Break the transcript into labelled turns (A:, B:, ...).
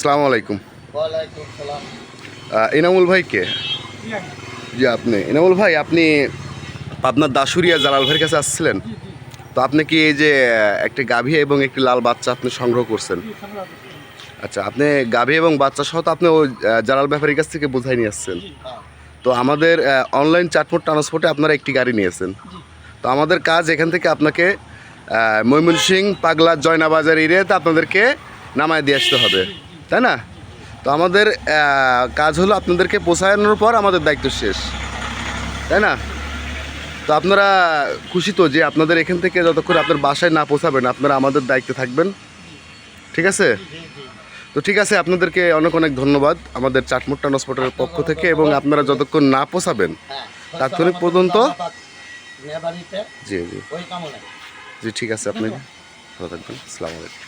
A: সালাম আলাইকুম। এনামুল ভাই কে? জি আপনি। এনামুল ভাই আপনি আপনার দাসুরিয়া জালাল ভাইয়ের কাছে আসছিলেন? তো আপনি কি এই যে একটি গাভী এবং একটি লাল বাচ্চা আপনি সংগ্রহ করছেন? আচ্ছা আপনি গাভী এবং বাচ্চা সহ তো আপনি ওই জালাল ব্যাপারীর কাছ থেকে বোঝাই নিয়ে আসছেন। তো আমাদের অনলাইন চাটপোর্ট ট্রান্সপোর্টে আপনারা একটি গাড়ি নিয়েছেন। তো আমাদের কাজ এখান থেকে আপনাকে ময়মনসিং পাগলা জয়নাবাজার এরিয়াতে আপনাদেরকে নামায় দিয়ে আসতে হবে। তাই না? তো আমাদের কাজ হলো আপনাদেরকে পৌঁছানোর পর আমাদের দায়িত্ব শেষ, তাই না? তো আপনারা খুশি তো যে আপনাদের এখান থেকে যতক্ষণ আপনার বাসায় না পৌঁছাবেন, আপনারা আমাদের দায়িত্বে থাকবেন, ঠিক আছে? তো ঠিক আছে, আপনাদেরকে অনেক অনেক ধন্যবাদ আমাদের চাটমোট ট্রান্সপোর্টের পক্ষ থেকে এবং আপনারা যতক্ষণ না পৌঁছাবেন
B: হ্যাঁ
A: তাৎক্ষণিক পর্যন্ত জি জি। জি, ঠিক আছে, আপনি ভালো থাকবেন। আসসালামু আলাইকুম।